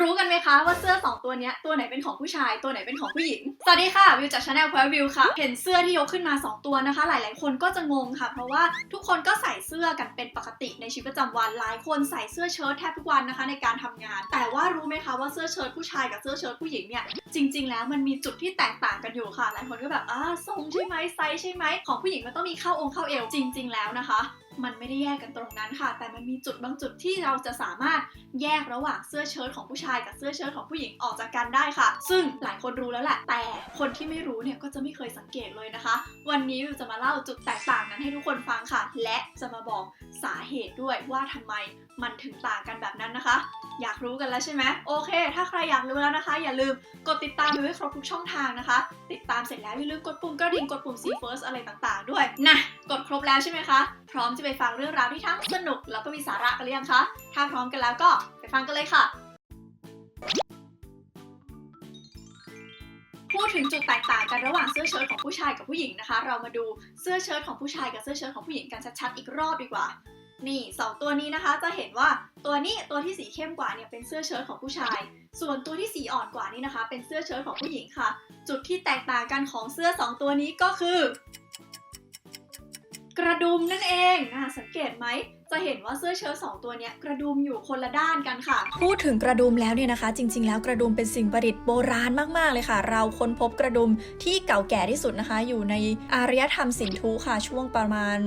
รู้กันไหมคะว่าเสื้อ 2 ตัวนี้ตัวไหนเป็นของผู้ชาย ตัวไหนเป็นของผู้หญิง สวัสดีค่ะ วิวจากชาแนลพอยวิวค่ะ เห็นเสื้อที่ยกขึ้นมา 2 ตัวนะคะ หลาย ๆ คนก็จะงงค่ะ เพราะว่าทุกคนก็ใส่เสื้อกันเป็นปกติในชีวิตประจำวัน หลายคนใส่เสื้อเชิ้ตแทบทุกวันนะคะในการทำงาน แต่ว่ารู้ไหมคะว่าเสื้อเชิ้ตผู้ชายกับเสื้อเชิ้ตผู้หญิงเนี่ยจริง ๆ แล้วมันมีจุดที่แตกต่างกันอยู่ค่ะ หลายคนก็แบบอ่าทรงใช่ไหมไซส์ใช่ไหมของผู้หญิงมันต้องมีเข้าองค์เข้าเอวจริง ๆ แล้วนะคะ มันไม่ได้แยกกันตรงนั้นค่ะ แต่มันมีจุดบางจุดที่เราจะสามารถแยกระหว่างเสื้อเชิ้ตของผู้ชายกับเสื้อเชิ้ตของผู้หญิงออกจากกันได้ค่ะ ซึ่งหลายคนรู้แล้วแหละ แต่คนที่ไม่รู้เนี่ยก็จะไม่เคยสังเกตเลยนะคะ วันนี้วิวจะมาเล่าจุดแตกต่างนั้นให้ทุกคนฟังค่ะ และจะมาบอกสาเหตุด้วยว่าทำไมมันถึงต่างกันแบบนั้นนะคะ อยากรู้กันแล้วใช่ไหมโอเค ถ้าใครอยากรู้แล้วนะคะ อย่าลืมกดติดตามวิวให้ครบทุกช่องทางนะคะ ติดตามเสร็จแล้วอย่าลืมกดปุ่มกระดิ่งกดปุ่ม see first อะไรต่างๆ ด้วยนะกดครบแล้วใช่ไหมคะ พร้อมจะไปฟังเรื่องราวที่ทั้งสนุกแล้วก็มีสาระกันหรือยังคะ ถ้าพร้อมกันแล้วก็ไปฟังกันเลยค่ะ พูดถึงจุดแตกต่างกันระหว่างเสื้อเชิ้ตของผู้ชายกับผู้หญิงนะคะ เรามาดูเสื้อเชิ้ตของผู้ชายกับเสื้อเชิ้ตของผู้หญิงกันชัดๆอีกรอบดีกว่า นี่สองตัวนี้นะคะ จะเห็นว่าตัวนี้ตัวที่สีเข้มกว่าเนี่ยเป็นเสื้อเชิ้ตของผู้ชาย ส่วนตัวที่สีอ่อนกว่านี่นะคะ เป็นเสื้อเชิ้ตของผู้หญิงค่ะ จุดที่แตกต่างกันของเสื้อสองตัวนี้ก็คือ กระดุมนั่นเองอะสังเกตไหม จะเห็นว่าเสื้อเชิ้ตสองตัวเนี้ยกระดุมอยู่คนละด้านกันค่ะ พูดถึงกระดุมแล้วเนี่ยนะคะ จริง ๆ แล้วกระดุมเป็นสิ่งประดิษฐ์โบราณมากๆเลยค่ะ เราค้นพบกระดุมที่เก่าแก่ที่สุดนะคะ อยู่ในอารยธรรมสินธุค่ะช่วงประมาณ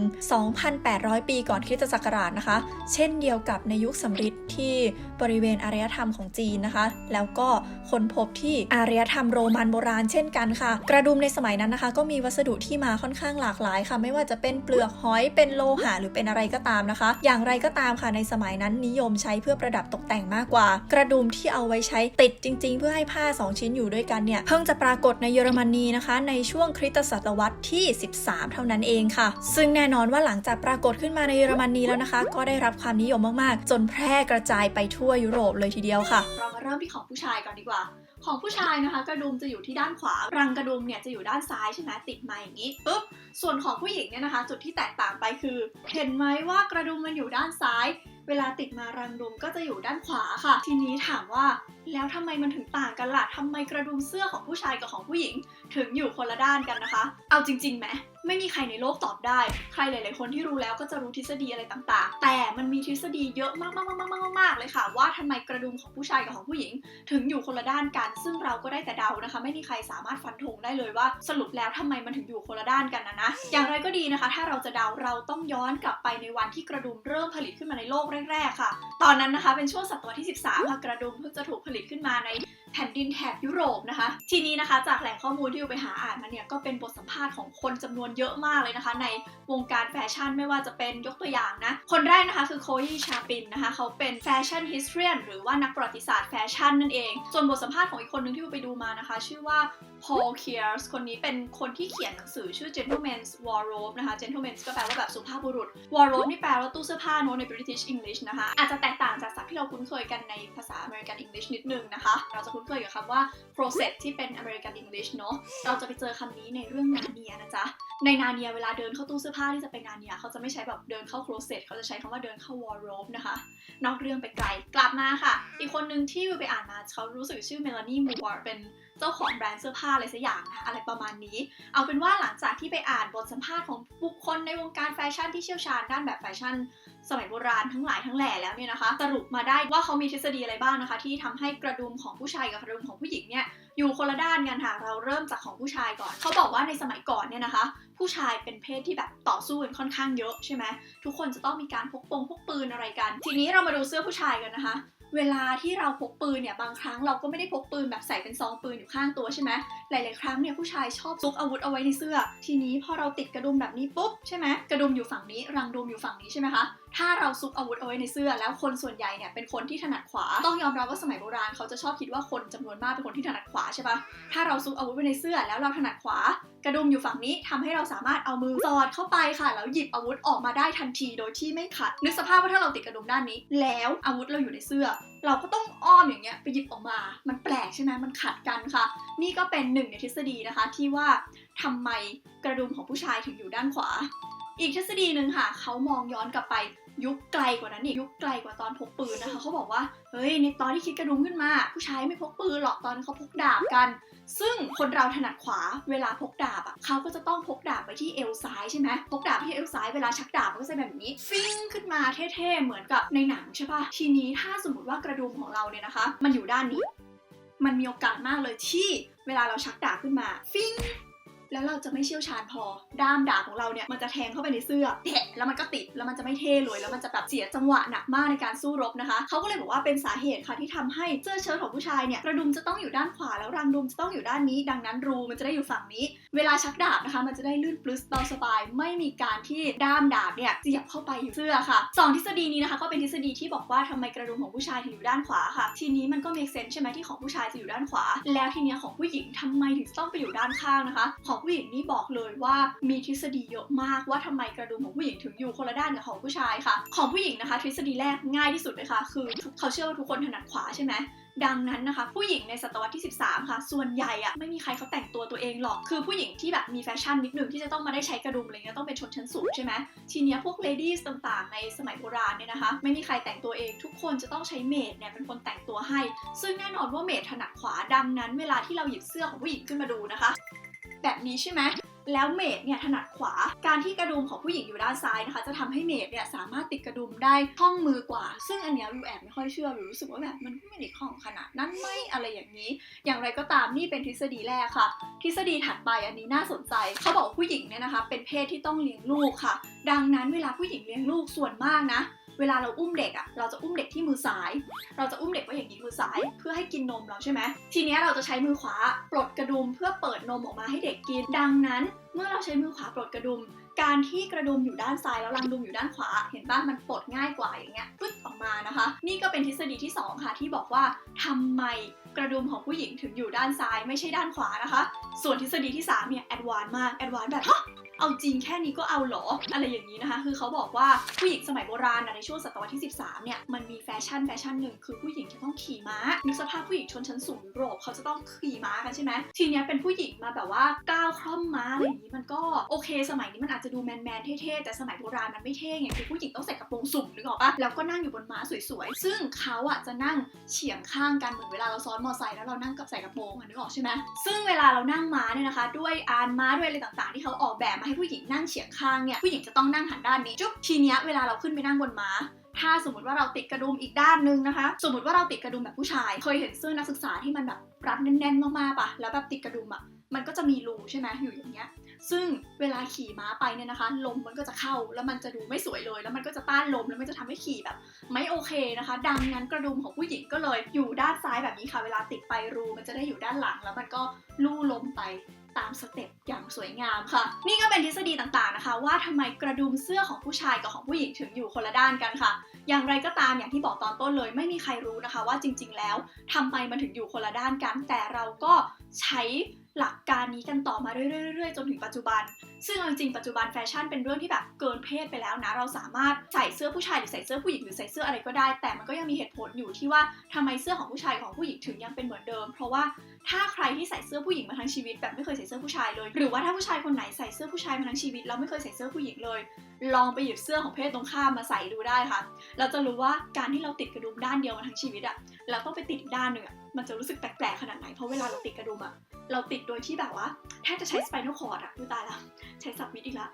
2,800 ปีก่อนคริสตศักราชนะคะ เช่นเดียวกับในยุคสำริดที่บริเวณอารยธรรมของจีนนะคะ แล้วก็ค้นพบที่อารยธรรมโรมันโบราณเช่นกันค่ะ กระดุมในสมัยนั้นนะคะ ก็มีวัสดุที่มาค่อนข้างหลากหลายค่ะ ไม่ว่าจะเป็นเปลือกหอยเป็นโลหะหรือเป็นอะไรก็ตามนะคะอย่างไรก็ตามค่ะในสมัยนั้นนิยมใช้เพื่อประดับตกแต่งมากกว่า กระดุมที่เอาไว้ใช้ติดจริง ๆ เพื่อให้ผ้า 2 ชิ้นอยู่ด้วยกันเนี่ย เพิ่งจะปรากฏในเยอรมนีนะคะ ในช่วงคริสตศตวรรษที่ 13 เท่านั้นเองค่ะ ซึ่งแน่นอนว่าหลังจากปรากฏขึ้นมาในเยอรมนีแล้วนะคะ ก็ได้รับความนิยมมากๆ จนแพร่กระจายไปทั่วยุโรปเลยทีเดียวค่ะ เรามาเริ่มที่ของผู้ชายก่อนดีกว่า ของผู้ชายนะคะ กระดุมจะอยู่ที่ด้านขวา รังกระดุมเนี่ยจะอยู่ด้านซ้ายใช่ไหมติดมาอย่างนี้ปุ๊บส่วนของผู้หญิงเนี่ยนะคะ จุดที่แตกต่างไปคือ เห็นไหมว่ากระดุมมันอยู่ด้านซ้าย เวลาติดมารังดุมก็จะอยู่ด้านขวาค่ะ ทีนี้ถามว่า แล้วทำไมมันถึงต่างกันล่ะทำไมกระดุมเสื้อของผู้ชายกับของผู้หญิง ถึงอยู่คนละด้านกันนะคะ เอาจริงๆไหม ไม่มีใครในโลกตอบได้ ใครหลาย ๆ คนที่รู้แล้วก็จะรู้ทฤษฎีอะไรต่างๆ แต่มันมีทฤษฎีเยอะมากๆๆๆเลยค่ะ ว่าทำไมกระดุมของผู้ชายกับของผู้หญิง ถึงอยู่คนละด้านกัน ซึ่งเราก็ได้แต่เดานะคะ ไม่มีใครสามารถฟันธงได้เลยว่าสรุปแล้วทำไมมันถึงอยู่คนละด้านกันนะนะ อย่างไรก็ดีนะคะ ถ้าเราจะเดาเราต้องย้อนกลับไปในวันที่กระดุมเริ่มผลิตขึ้นมาในโลกแรก ๆ ค่ะ ตอนนั้นนะคะเป็นช่วงศตวรรษที่ 13ค่ะกระดุมเพิ่งจะถูกผลิตขึ้นมาใน ผ่นดินแถบยุโรปนะคะ ทีนี้นะคะจากแหล่งข้อมูลที่อยู่ไปหาอ่านมาเนี่ยก็เป็นบทสัมภาษณ์ของคนจำนวนเยอะมากเลยนะคะ ในวงการแฟชั่นไม่ว่าจะเป็นยกตัวอย่างนะ คนแรกนะคะคือโคยีชาปินนะคะเขาเป็นแฟชั่นฮิสเทรียนหรือว่านักประวัติศาสตร์แฟชั่นนั่นเอง ส่วนบทสัมภาษณ์ของอีกคนนึงที่อยู่ไปดูมานะคะ ชื่อว่า Paul Kears คนนี้เป็นคนที่เขียนหนังสือชื่อ Gentleman's Wardrobe นะคะ Gentleman's ก็แปลว่าแบบสุภาพบุรุษ Wardrobe นี่แปลว่าตู้เสื้อผ้าเนอะใน British English นะคะ อาจจะแตกต่างจากศัพท์ที่เราคุ้นเคยกันในภาษา American English นิดนึงนะคะ เราจะคุ้นเคยกับคำว่า process ที่เป็น American English เนอะเราจะไปเจอคำนี้ในเรื่องนาเนียนะจ๊ะ ในนาเนียเวลาเดินเข้าตู้เสื้อผ้าที่จะเป็นนาเนียเขาจะไม่ใช้แบบเดินเข้า closet เขาจะใช้คำว่าเดินเข้า wardrobe นะคะ นอกเรื่องไปไกล กลับมาค่ะ อีกคนนึงที่วิวไปอ่านมาเขารู้สึกชื่อเมลานีมูร์เป็น เจ้าของแบรนด์เสื้อผ้าอะไรสักอย่างนะอะไรประมาณนี้ เอาเป็นว่าหลังจากที่ไปอ่านบทสัมภาษณ์ของบุคคลในวงการแฟชั่นที่เชี่ยวชาญด้านแบบแฟชั่น สมัยโบราณทั้งหลายทั้งแหล่แล้วเนี่ยนะคะ สรุปมาได้ว่าเขามีทฤษฎีอะไรบ้างนะคะ ที่ทำให้กระดุมของผู้ชายกับกระดุมของผู้หญิงเนี่ยอยู่คนละด้านกันค่ะเราเริ่มจากของผู้ชายก่อน เขาบอกว่าในสมัยก่อนเนี่ยนะคะ ผู้ชายเป็นเพศที่แบบต่อสู้กันค่อนข้างเยอะใช่ไหมทุกคนจะต้องมีการพกปงพกปืนอะไรกัน ทีนี้เรามาดูเสื้อผู้ชายกันนะคะ เวลาที่เราพกปืนเนี่ยบางครั้งเราก็ไม่ได้พกปืนแบบใส่เป็นซองปืนอยู่ข้างตัวใช่ไหมหลาย ๆ ครั้งเนี่ยผู้ชายชอบซุกอาวุธเอาไว้ในเสื้อ ทีนี้พอเราติดกระดุมแบบนี้ปุ๊บใช่ไหมกระดุมอยู่ฝั่งนี้รังดุมอยู่ฝั่งนี้ใช่ไหมคะถ้าเราซุกอาวุธเอาไว้ในเสื้อ แล้วคนส่วนใหญ่เนี่ยเป็นคนที่ถนัดขวา ต้องยอมรับว่าสมัยโบราณเขาจะชอบคิดว่าคนจำนวนมากเป็นคนที่ถนัดขวาใช่ปะถ้าเราซุกอาวุธไว้ในเสื้อแล้วเราถนัดขวา กระดุมอยู่ฝั่งนี้ทำให้เราสามารถเอามือสอดเข้าไปค่ะแล้วหยิบอาวุธออกมาได้ทันทีโดยที่ไม่ขัดนึกสภาพว่าถ้าเราติดกระดุมด้านนี้ แล้วอาวุธเราอยู่ในเสื้อ เราก็ต้องอ้อมอย่างเงี้ยไปหยิบออกมา มันแปลกใช่ไหมมันขัดกันค่ะ นี่ก็เป็นหนึ่งในทฤษฎีนะคะที่ว่าทำไมกระดุมของผู้ชายถึงอยู่ด้านขวา อีกทฤษฎีหนึ่งค่ะ เขามองย้อนกลับไปยุคไกลกว่านั้นอีกยุคไกลกว่าตอนพกปืนนะคะเขาบอกว่าเฮ้ยในตอนที่คิดกระดุมขึ้นมา ผู้ชายไม่พกปืนหรอกตอนนนเขาพกดาบกัน ซึ่งคนเราถนัดขวาเวลาพกดาบอะเขาก็จะต้องพกดาบไปที่เอวซ้ายใช่ไหมพกดาบที่เอวซ้ายเวลาชักดาบมันก็จะแบบนี้ ฟิ้งขึ้นมาเท่ๆเหมือนกับในหนังใช่ปะทีนี้ถ้าสมมติว่ากระดุมของเราเนี่ยนะคะ มันอยู่ด้านนี้ มันมีโอกาสมากเลยที่เวลาเราชักดาบขึ้นมา ฟิ้ง แล้วเราจะไม่เชี่ยวชาญพอ ด้ามดาบของเราเนี่ยมันจะแทงเข้าไปในเสื้อแผะแล้วมันก็ติดแล้วมันจะไม่เท่เลยแล้วมันจะแบบเสียจังหวะหนักมากในการสู้รบนะคะเขาก็เลยบอกว่าเป็นสาเหตุค่ะที่ทำให้เสื้อเชิ้ตของผู้ชายเนี่ยกระดุมจะต้องอยู่ด้านขวาแล้วรังดุมจะต้องอยู่ด้านนี้ ดังนั้นรูมันจะได้อยู่ฝั่งนี้ เวลาชักดาบนะคะ มันจะได้ลื่นปลื้สเบาสบาย ไม่มีการที่ด้ามดาบเนี่ยเสียบเข้าไปอยู่เสื้อค่ะสองทฤษฎีนี้นะคะก็เป็นทฤษฎีที่บอกว่าทำไมกระดุมของผู้ชายถึงอยู่ด้านขวาค่ะ ทีนี้มันก็มีเซนใช่ไหมที่ของผู้ชายจะอยู่ด้านขวา แล้วทีเนี้ยของผู้หญิงทำไมถึงต้องไปอยู่ด้านข้างนะคะ ของผู้หญิงนี่บอกเลยว่ามีทฤษฎีเยอะมากว่าทำไมกระดุมของผู้หญิงถึงอยู่คนละด้านกับของผู้ชายค่ะ ของผู้หญิงนะคะ ทฤษฎีแรกง่ายที่สุดเลยค่ะ คือเขาเชื่อว่าทุกคนถนัดขวาใช่ไหมดังนั้นนะคะ ผู้หญิงในศตวรรษที่ 13 ค่ะ ส่วนใหญ่อะไม่มีใครเขาแต่งตัวตัวเองหรอกคือผู้หญิงที่แบบมีแฟชั่นนิดนึงที่จะต้องมาได้ใช้กระดุมอะไรเงี้ยต้องเป็นชนชั้นสูงใช่ไหมทีเนี้ยพวกเลดี้ต่างๆ ในสมัยโบราณเนี่ยนะคะ ไม่มีใครแต่งตัวเอง ทุกคนจะต้องใช้เมดเนี่ยเป็นคนแต่งตัวให้ ซึ่งแน่นอนว่าเมดถนัดขวาดังนั้น เวลาที่เราหยิบเสื้อของผู้หญิงขึ้นมาดูนะคะ แบบนี้ใช่ไหมแล้วเมดเนี่ยถนัดขวา การที่กระดุมของผู้หญิงอยู่ด้านซ้ายนะคะ จะทำให้เมดเนี่ยสามารถติดกระดุมได้คล่องมือกว่า ซึ่งอันเนี้ยวิวแอบไม่ค่อยเชื่อวิวรู้สึกว่าแบบมันไม่ได้คล่องขนาดนั้นไหมอะไรอย่างนี้ อย่างไรก็ตามนี่เป็นทฤษฎีแรกค่ะ ทฤษฎีถัดไปอันนี้น่าสนใจ เขาบอกผู้หญิงเนี่ยนะคะ เป็นเพศที่ต้องเลี้ยงลูกค่ะ ดังนั้นเวลาผู้หญิงเลี้ยงลูกส่วนมากนะ เวลาเราอุ้มเด็กอะ่ะเราจะอุ้มเด็กที่มือซ้าย เราจะอุ้มเด็กไว้อย่างนี้มือซ้าย เพื่อให้กินนมเราใช่ไหมทีเนี้ยเราจะใช้มือขวาปลดกระดุมเพื่อเปิดนมออกมาให้เด็กกิน ดังนั้น เมื่อเราใช้มือขวาปลดกระดุม การที่กระดุมอยู่ด้านซ้ายแล้วรังดุมอยู่ด้านขวา เห็นป่ะมันปลดง่ายกว่าอย่างเงี้ยปึ๊ดออกมานะคะ นี่ก็เป็นทฤษฎีที่สองค่ะ ที่บอกว่าทำไมกระดุมของผู้หญิงถึงอยู่ด้านซ้ายไม่ใช่ด้านขวานะคะ ส่วนทฤษฎีที่สามเนี่ยแอดวานมากแอดวานแบบฮะ เอาจริงแค่นี้ก็เอาเหรอ อะไรอย่างนี้นะคะ คือเขาบอกว่าผู้หญิงสมัยโบราณนะในช่วงศตวรรษที่ 13 เนี่ย มันมีแฟชั่นแฟชั่นหนึ่งคือผู้หญิงจะต้องขี่ม้านึกสภาพผู้หญิงชนชั้นสูงยุโรปเขาจะต้องขี่ม้ากันใช่ไหมทีเนี้ยเป็นผู้หญิงมาแบบว่าก้าวคล่อมม้าอะไรอย่างนี้มันก็โอเค สมัยนี้มันอาจจะดูแมนแมนเท่ๆแต่สมัยโบราณมันไม่เท่ไงคือผู้หญิงต้องใส่กระโปรงสุ่มนึกออกปะแล้วก็นั่งอยู่บนม้าสวยๆซึ่งเขาอะจะนั่งเฉียงข้างกันเหมือนเวลาเราซ้อนมอไซค์แล้วเรานั่งกับใส่กระโปรงนึกออกใช่ไหมซึ่งเวลาเรานั่งม้าเนี่ยนะคะ ด้วยอานม้าด้วยอะไรต่างๆ ที่เขาออกแบบมาให้ผู้หญิงนั่งเฉียงข้างเนี่ยผู้หญิงจะต้องนั่งหันด้านนี้จุ๊บทีเนี้ยเวลาเราขึ้นไปนั่งบนม้าถ้าสมมติว่าเราติดกระดุมอีกด้านนึงนะคะ สมมติว่าเราติดกระดุมแบบผู้ชาย เคยเห็นเสื้อนักศึกษาที่มันแบบรัดแน่นๆมากๆปะแล้วแบบติดกระดุมอะมันก็จะมีรูใช่ไหมอยู่อย่างเงี้ย ซึ่งเวลาขี่ม้าไปเนี่ยนะคะ ลมมันก็จะเข้าแล้วมันจะดูไม่สวยเลย แล้วมันก็จะต้านลมแล้วมันจะทำให้ขี่แบบ ไม่โอเคนะคะ ดังนั้นกระดุมของผู้หญิงก็เลยอยู่ด้านซ้ายแบบนี้ค่ะ เวลาติดไปรูมันจะได้อยู่ด้านหลัง แล้วมันก็ลู่ลมไป ตามสเต็ปอย่างสวยงามค่ะ นี่ก็เป็นทฤษฎีต่างๆนะคะ ว่าทำไมกระดุมเสื้อของผู้ชายกับของผู้หญิงถึงอยู่คนละด้านกันค่ะ อย่างไรก็ตามอย่างที่บอกตอนต้นเลย ไม่มีใครรู้นะคะว่าจริง ๆ แล้วทำไมมันถึงอยู่คนละด้านกัน แต่เราก็ใช้ หลักการนี้กันต่อมาเรื่อยๆจนถึงปัจจุบัน ซึ่งจริงๆปัจจุบันแฟชั่นเป็นเรื่องที่แบบเกินเพศไปแล้วนะ เราสามารถใส่เสื้อผู้ชายหรือใส่เสื้อผู้หญิงหรือใส่เสื้ออะไรก็ได้ แต่มันก็ยังมีเหตุผลอยู่ที่ว่าทำไมเสื้อของผู้ชายของผู้หญิงถึงยังเป็นเหมือนเดิม เพราะว่าถ้าใครที่ใส่เสื้อผู้หญิงมาทั้งชีวิต แบบไม่เคยใส่เสื้อผู้ชายเลย หรือว่าถ้าผู้ชายคนไหนใส่เสื้อผู้ชายมาทั้งชีวิตแล้วไม่เคยใส่เสื้อผู้หญิงเลย ลองไปหยิบเสื้อของเพศตรงข้ามมาใส่ดูได้ค่ะ เราจะรู้ว่าการที่เราติดกระดุมด้านเดียวมาทั้งชีวิตอะเราต้องไปติดด้านหนึ่งอะมันจะรู้สึกแปลกๆขนาดไหนเพราะเวลาเราติดกระดุมอะ เราติดโดยที่แบบว่าแทบจะใช้สไปนอลคอร์ดอะดูตายละใช้สับมิดอีกแล้ว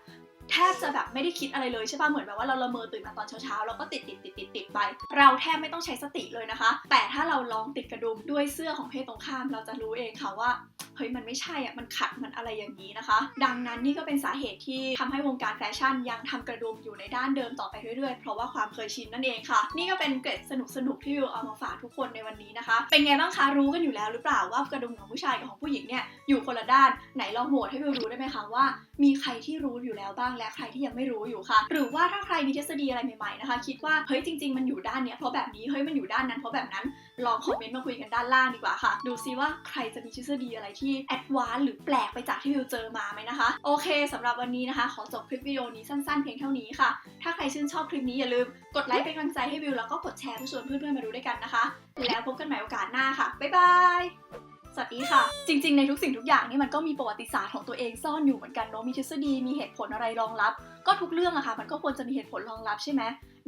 แทบจะแบบไม่ได้คิดอะไรเลยใช่ป่ะเหมือนแบบว่าเราละเมอตื่นมาตอนเช้าๆเราก็ติดติดติดติดติดไป เราแทบไม่ต้องใช้สติเลยนะคะ แต่ถ้าเราลองติดกระดุมด้วยเสื้อของเพศตรงข้าม เราจะรู้เองค่ะว่าเฮ้ยมันไม่ใช่อะมันขัดมันอะไรอย่างนี้นะคะ ดังนั้นนี่ก็เป็นสาเหตุที่ทำให้วงการแฟชั่นยังทำกระดุมอยู่ในด้านเดิมต่อไปเรื่อยๆ เพราะว่าความเคยชินนั่นเองค่ะ นี่ก็เป็นเกร็ดสนุกๆที่วิวเอามาฝากทุกคนในวันนี้นะคะ เป็นไงบ้างคะรู้กันอยู่แล้วหรือเปล่าว่ากระดุมของผู้ชายกับของผู้หญิงเนี่ยอยู่คนละด้านไหนลองโหวตให้วิวรู้ได้ไหมคะว่า มีใครที่รู้อยู่แล้วบ้างและใครที่ยังไม่รู้อยู่ค่ะ หรือว่าถ้าใครมีทฤษฎีอะไรใหม่ๆนะคะ คิดว่าเฮ้ยจริง ๆ มันอยู่ด้านเนี้ยเพราะแบบนี้เฮ้ยมันอยู่ด้านนั้นเพราะแบบนั้นลองคอมเมนต์มาคุยกันด้านล่างดีกว่าค่ะ ดูซิว่าใครจะมีทฤษฎีอะไรที่แอดวานซ์หรือแปลกไปจากที่วิวเจอมาไหมนะคะ โอเคสำหรับวันนี้นะคะ ขอจบคลิปวิดีโอนี้สั้นๆเพียงเท่านี้ค่ะ ถ้าใครชื่นชอบคลิปนี้อย่าลืมกดไลค์เป็นกำลังใจให้วิวแล้วก็กดแชร์เพื่อชวนเพื่อนๆมาดูด้วยกันนะคะ แล้วพบกันใหม่โอกาสหน้าค่ะบ๊ายบาย สวัสดีค่ะ จริง ๆ ในทุกสิ่งทุกอย่างนี่มันก็มีประวัติศาสตร์ของตัวเองซ่อนอยู่เหมือนกันเนาะมีทฤษฎีมีเหตุผลอะไรรองรับ ก็ทุกเรื่องอะค่ะมันก็ควรจะมีเหตุผลรองรับใช่ไหม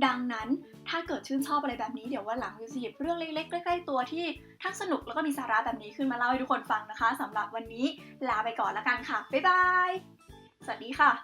ดังนั้นถ้าเกิดชื่นชอบอะไรแบบนี้เดี๋ยววันหลังวิวจะหยิบเรื่องเล็กๆใกล้ๆตัวที่ทั้งสนุกแล้วก็มีสาระแบบนี้ขึ้นมาเล่าให้ทุกคนฟังนะคะสำหรับวันนี้ลาไปก่อนแล้วกันค่ะบ๊ายบายสวัสดีค่ะ